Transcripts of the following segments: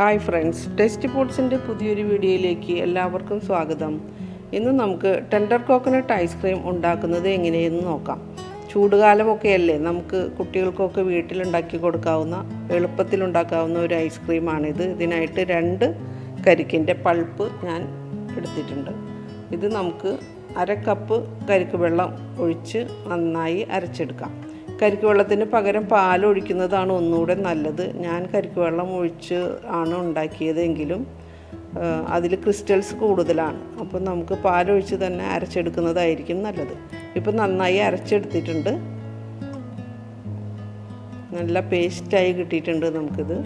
Hi friends test ഫുഡ്സിന്റെ പുതിയൊരു വീഡിയോയിലേക്ക് എല്ലാവർക്കും സ്വാഗതം. ഇന്ന് നമുക്ക് ടെൻഡർ കോക്കനട്ട് ഐസ്ക്രീം ഉണ്ടാക്കുന്നത് എങ്ങനെയെന്ന് നോക്കാം. ചൂടുകാലമൊക്കെ അല്ലേ നമുക്ക് കുട്ടികൾക്കൊക്കെ വീട്ടിലുണ്ടാക്കി കൊടുക്കാവുന്ന എളുപ്പത്തിൽ ഉണ്ടാക്കാവുന്ന ഒരു ഐസ്ക്രീമാണിത് ഇതിനായിട്ട് രണ്ട് കരിക്കിന്റെ പൾപ്പ് ഞാൻ എടുത്തിട്ടുണ്ട്. ഇത് നമുക്ക് അര കപ്പ് കരിക്ക് വെള്ളം ഒഴിച്ച് നന്നായി അരച്ചെടുക്കാം. കരിക്ക് വെള്ളത്തിന് പകരം പാൽ ഒഴിക്കുന്നതാണ് ഒന്നുകൂടെ നല്ലത്. ഞാൻ കരിക്ക് വെള്ളം ഒഴിച്ച് ആണ് ഉണ്ടാക്കിയതെങ്കിലും അതിൽ ക്രിസ്റ്റൽസ് കൂടുതലാണ്. അപ്പോൾ നമുക്ക് പാലൊഴിച്ച് തന്നെ അരച്ചെടുക്കുന്നതായിരിക്കും നല്ലത്. ഇപ്പം നന്നായി അരച്ചെടുത്തിട്ടുണ്ട്. നല്ല പേസ്റ്റായി കിട്ടിയിട്ടുണ്ട് നമുക്കിത്.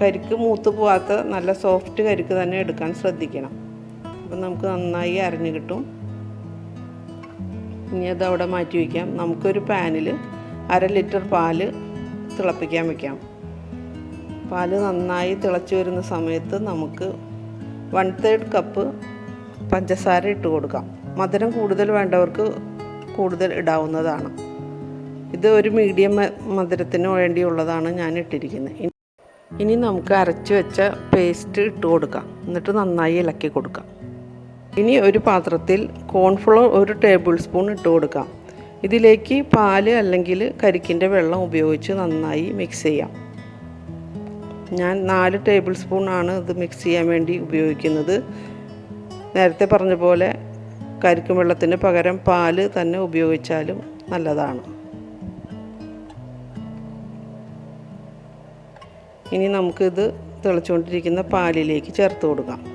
കരിക്ക് മൂത്ത് പോവാത്ത നല്ല സോഫ്റ്റ് കരിക്ക് തന്നെ എടുക്കാൻ ശ്രദ്ധിക്കണം. അപ്പം നമുക്ക് നന്നായി അരഞ്ഞു കിട്ടും. ഇനി അത് അവിടെ മാറ്റി വയ്ക്കാം. നമുക്കൊരു പാനിൽ അര ലിറ്റർ പാൽ തിളപ്പിക്കാൻ വെക്കാം. പാൽ നന്നായി തിളച്ചു വരുന്ന സമയത്ത് നമുക്ക് വൺ തേർഡ് കപ്പ് പഞ്ചസാര ഇട്ട് കൊടുക്കാം. മധുരം കൂടുതൽ വേണ്ടവർക്ക് കൂടുതൽ ഇടാവുന്നതാണ്. ഇത് ഒരു മീഡിയം മധുരത്തിന് വേണ്ടിയുള്ളതാണ് ഞാൻ ഇട്ടിരിക്കുന്നത്. ഇനി നമുക്ക് അരച്ച് വെച്ച പേസ്റ്റ് ഇട്ട് കൊടുക്കാം. എന്നിട്ട് നന്നായി ഇളക്കി കൊടുക്കാം. ഇനി ഒരു പാത്രത്തിൽ കോൺഫ്ലോർ ഒരു ടേബിൾ സ്പൂൺ ഇട്ട് കൊടുക്കാം. ഇതിലേക്ക് പാൽ അല്ലെങ്കിൽ കരിക്കിന്റെ വെള്ളം ഉപയോഗിച്ച് നന്നായി മിക്സ് ചെയ്യാം. ഞാൻ നാല് ടേബിൾ ആണ് ഇത് മിക്സ് ചെയ്യാൻ വേണ്ടി ഉപയോഗിക്കുന്നത്. നേരത്തെ പറഞ്ഞ പോലെ കരിക്കും വെള്ളത്തിന് പകരം പാൽ തന്നെ ഉപയോഗിച്ചാലും നല്ലതാണ്. ഇനി നമുക്കിത് തിളച്ചുകൊണ്ടിരിക്കുന്ന പാലിലേക്ക് ചേർത്ത് കൊടുക്കാം.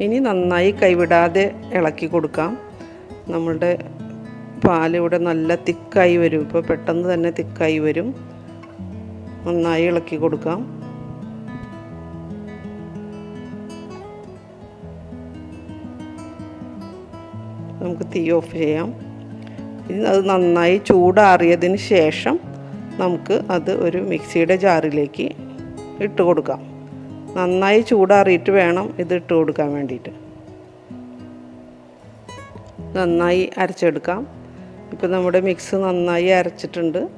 ഇനി നന്നായി കൈവിടാതെ ഇളക്കി കൊടുക്കാം. നമ്മളുടെ പാലിവിടെ നല്ല തിക്കായി വരും. ഇപ്പോൾ പെട്ടെന്ന് തന്നെ തിക്കായി വരും. നന്നായി ഇളക്കി കൊടുക്കാം. നമുക്ക് തീ ഓഫ് ചെയ്യാം. ഇനി അത് നന്നായി ചൂടാറിയതിന് ശേഷം നമുക്ക് അത് ഒരു മിക്സിയുടെ ജാറിലേക്ക് ഇട്ട് കൊടുക്കാം. നന്നായി ചൂടാറിയിട്ട് വേണം ഇത് ഇട്ട് കൊടുക്കാൻ വേണ്ടിയിട്ട്. നന്നായി അരച്ചെടുക്കാം. ഇപ്പോൾ നമ്മുടെ മിക്സ് നന്നായി അരച്ചിട്ടുണ്ട്.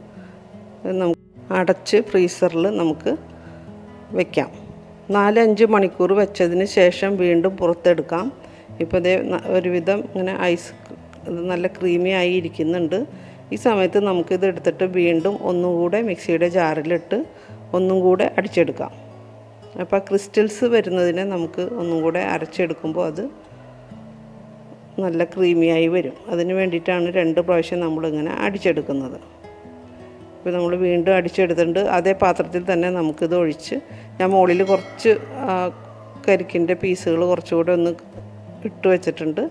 നമുക്ക് അടച്ച് ഫ്രീസറിൽ നമുക്ക് വയ്ക്കാം നാലഞ്ച് മണിക്കൂർ വെച്ചതിന് ശേഷം വീണ്ടും പുറത്തെടുക്കാം. ഇപ്പോൾ ഇതേ ഒരുവിധം ഇങ്ങനെ ഐസ് നല്ല ക്രീമി ആയി ഇരിക്കുന്നുണ്ട്. ഈ സമയത്ത് നമുക്കിത് എടുത്തിട്ട് വീണ്ടും ഒന്നും കൂടെ മിക്സിയുടെ ജാറിലിട്ട് ഒന്നും കൂടെ അടിച്ചെടുക്കാം. അപ്പോൾ ക്രിസ്റ്റൽസ് വരുന്നതിനെ നമുക്ക് ഒന്നും കൂടെ അരച്ചെടുക്കുമ്പോൾ അത് നല്ല ക്രീമിയായി വരും. അതിന് വേണ്ടിയിട്ടാണ് രണ്ട് പ്രാവശ്യം നമ്മളിങ്ങനെ അടിച്ചെടുക്കുന്നത്. ഇപ്പോൾ നമ്മൾ വീണ്ടും അടിച്ചെടുത്തിട്ടുണ്ട്. അതേ പാത്രത്തിൽ തന്നെ നമുക്കിത് ഒഴിച്ച് ഞാൻ മുകളിൽ കുറച്ച് കരിക്കിന്റെ പീസുകൾ കുറച്ചുകൂടെ ഒന്ന് ഇട്ട് വെച്ചിട്ടുണ്ട്.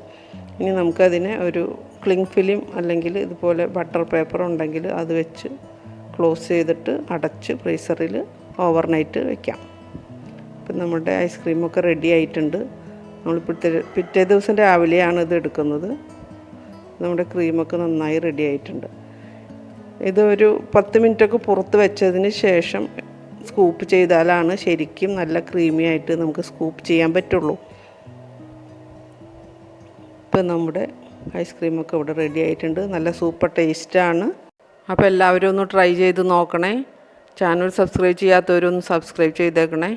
ഇനി നമുക്കതിനെ ഒരു ക്ലിങ് ഫിലിം അല്ലെങ്കിൽ ഇതുപോലെ ബട്ടർ പേപ്പർ ഉണ്ടെങ്കിൽ അത് വെച്ച് ക്ലോസ് ചെയ്തിട്ട് അടച്ച് ഫ്രീസറിൽ ഓവർനൈറ്റ് വെക്കാം. ഇപ്പം നമ്മുടെ ഐസ്ക്രീമൊക്കെ റെഡി ആയിട്ടുണ്ട്. നമ്മളിപ്പോഴത്തെ പിറ്റേ ദിവസം രാവിലെയാണ് ഇത് എടുക്കുന്നത്. നമ്മുടെ ക്രീമൊക്കെ നന്നായി റെഡി ആയിട്ടുണ്ട്. ഇത് ഒരു പത്ത് മിനിറ്റൊക്കെ പുറത്ത് വെച്ചതിന് ശേഷം സ്കൂപ്പ് ചെയ്താലാണ് ശരിക്കും നല്ല ക്രീമി ആയിട്ട് നമുക്ക് സ്കൂപ്പ് ചെയ്യാൻ പറ്റുള്ളൂ. ഇപ്പം നമ്മുടെ ഐസ്ക്രീമൊക്കെ ഇവിടെ റെഡി ആയിട്ടുണ്ട്. നല്ല സൂപ്പർ ടേസ്റ്റാണ് അപ്പോൾ എല്ലാവരും ഒന്ന് ട്രൈ ചെയ്ത് നോക്കണേ. ചാനൽ സബ്സ്ക്രൈബ് ചെയ്യാത്തവരൊന്ന് സബ്സ്ക്രൈബ് ചെയ്തേക്കണേ.